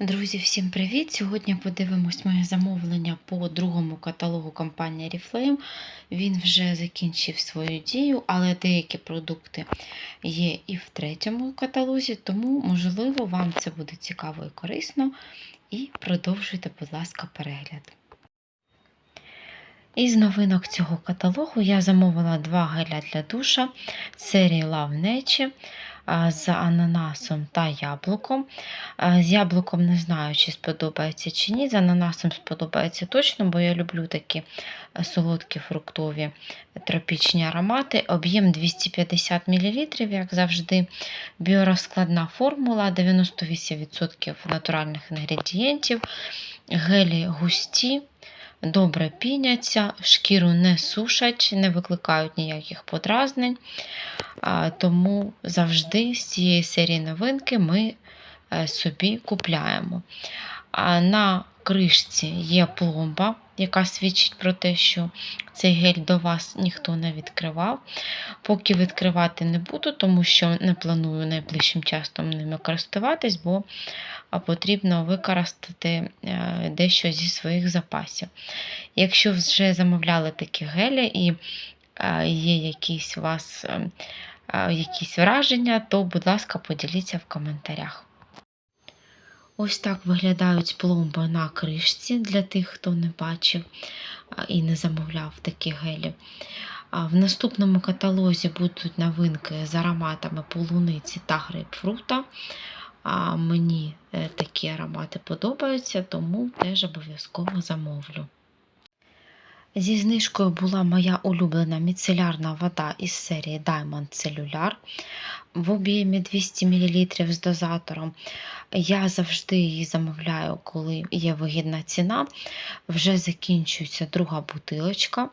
Друзі, всім привіт! Сьогодні подивимось моє замовлення по другому каталогу компанії Oriflame. Він вже закінчив свою дію, але деякі продукти є і в третьому каталозі, тому, можливо, вам це буде цікаво і корисно. І продовжуйте, будь ласка, перегляд. Із новинок цього каталогу я замовила два геля для душа серії Love Nature з ананасом та яблуком. З яблуком не знаю, чи сподобається чи ні. З ананасом сподобається точно, бо я люблю такі е, солодкі фруктові тропічні аромати. Об'єм 250 мл, як завжди. Біорозкладна формула, 98% натуральних інгредієнтів, гелі густі. Добре піняться, шкіру не сушать, не викликають ніяких подразнень. Тому завжди з цієї серії новинки ми е, собі купляємо. На кришці є пломба, яка свідчить про те, що цей гель до вас ніхто не відкривав. Поки відкривати не буду, тому що не планую найближчим часом ними користуватись, бо потрібно використати е, дещо зі своїх запасів. Якщо вже замовляли такі гелі і е, є якісь у вас е, якісь враження, то, будь ласка, поділіться в коментарях. Ось так виглядають пломби на кришці для тих, хто не бачив і не замовляв такі гелі. В наступному каталозі будуть новинки з ароматами полуниці та грейпфрута. Мені е, такі аромати подобаються, тому теж обов'язково замовлю. Зі знижкою була моя улюблена міцелярна вода із серії Diamond Cellular в об'ємі 200 мл з дозатором. Я завжди її замовляю, коли є вигідна ціна. Вже закінчується друга бутилочка.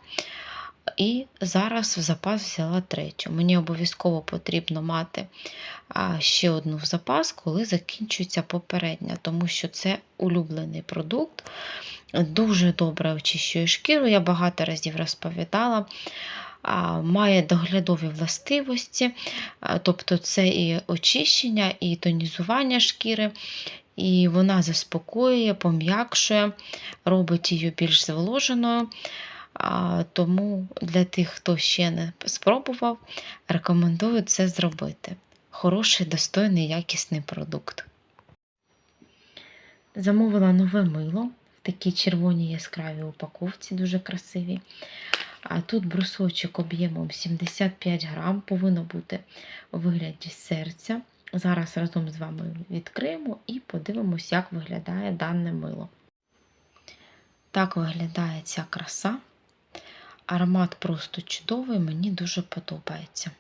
І зараз в запас взяла третю. Мені обов'язково потрібно мати ще одну в запас, коли закінчується попередня, тому що це улюблений продукт. Дуже добре очищує шкіру, я багато разів розповідала. Має доглядові властивості, тобто це і очищення, і тонізування шкіри, і вона заспокоює, пом'якшує, робить її більш зволоженою. Тому для тих, хто ще не спробував, рекомендую це зробити. Хороший, достойний, якісний продукт. Замовила нове мило в такій червоній яскравій упаковці, дуже красивій. А тут брусочок об'ємом 75 грам, повинно бути у вигляді серця. Зараз разом з вами відкриємо і подивимось, як виглядає дане мило. Так виглядає ця краса. Аромат просто чудовий, мені дуже подобається.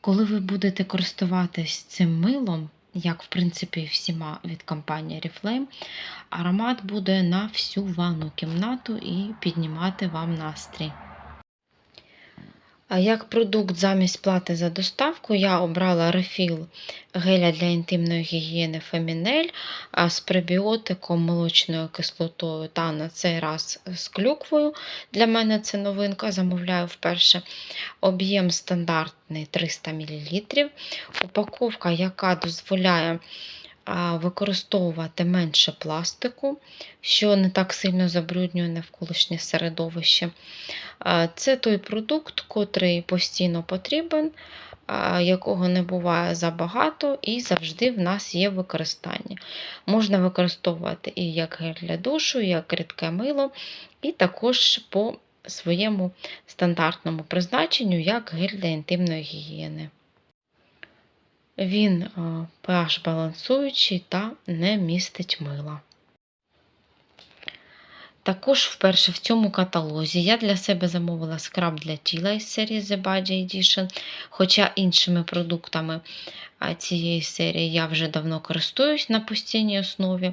Коли ви будете користуватись цим милом, як, в принципі, всіма від компанії Reflame, аромат буде на всю ванну кімнату і піднімати вам настрій. Як продукт замість плати за доставку, я обрала рефіл геля для інтимної гігієни Фемінель з пребіотиком, молочною кислотою та на цей раз з клюквою. Для мене це новинка, замовляю вперше. Об'єм стандартний 300 мл. Упаковка, яка дозволяє використовувати менше пластику, що не так сильно забруднює навколишнє середовище. Це той продукт, котрий постійно потрібен, якого не буває забагато, і завжди в нас є використання. Можна використовувати і як гель для душу, і як рідке мило, і також по своєму стандартному призначенню, як гель для інтимної гігієни. Він pH балансуючий та не містить мила. Також вперше в цьому каталозі я для себе замовила скраб для тіла із серії The Body Edition, хоча іншими продуктами цієї серії я вже давно користуюсь на постійній основі.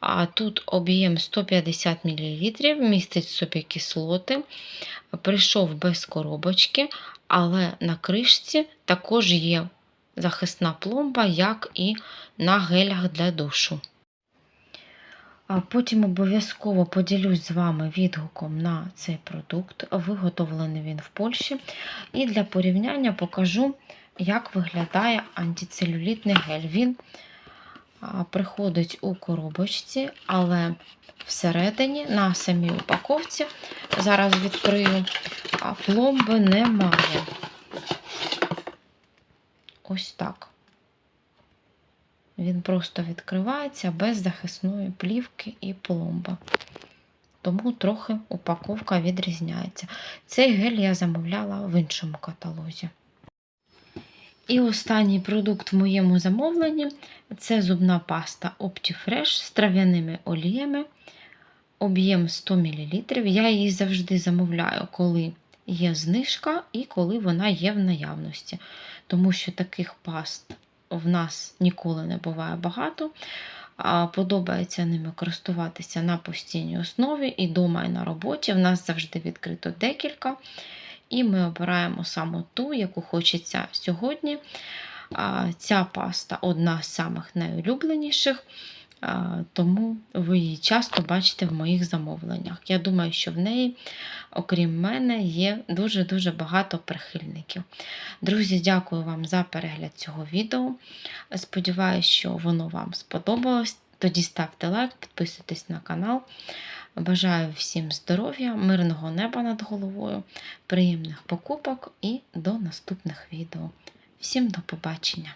А Тут об'єм 150 мл, містить собі кислоти, прийшов без коробочки, але на кришці також є захисна пломба, як і на гелях для душу. Потім обов'язково поділюсь з вами відгуком на цей продукт. Виготовлений він в Польщі. І для порівняння покажу, як виглядає антицелюлітний гель. Він приходить у коробочці, але всередині на самій упаковці, зараз відкрию, пломби немає. Ось так. Він просто відкривається без захисної плівки і пломби. Тому трохи упаковка відрізняється. Цей гель я замовляла в іншому каталозі. І останній продукт в моєму замовленні це зубна паста OptiFresh з трав'яними оліями. Об'єм 100 мл. Я її завжди замовляю, коли є знижка і коли вона є в наявності. Тому що таких паст в нас ніколи не буває багато. Подобається ними користуватися на постійній основі і вдома, і на роботі. В нас завжди відкрито декілька. І ми обираємо саме ту, яку хочеться сьогодні. Ця паста одна з самих найулюбленіших, тому ви її часто бачите в моїх замовленнях. Я думаю, що в неї, окрім мене, є дуже-дуже багато прихильників. Друзі, дякую вам за перегляд цього відео. Сподіваюсь, що воно вам сподобалось. Тоді ставте лайк, підписуйтесь на канал. Бажаю всім здоров'я, мирного неба над головою, приємних покупок і до наступних відео. Всім до побачення!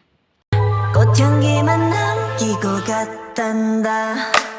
聞こかったんだ。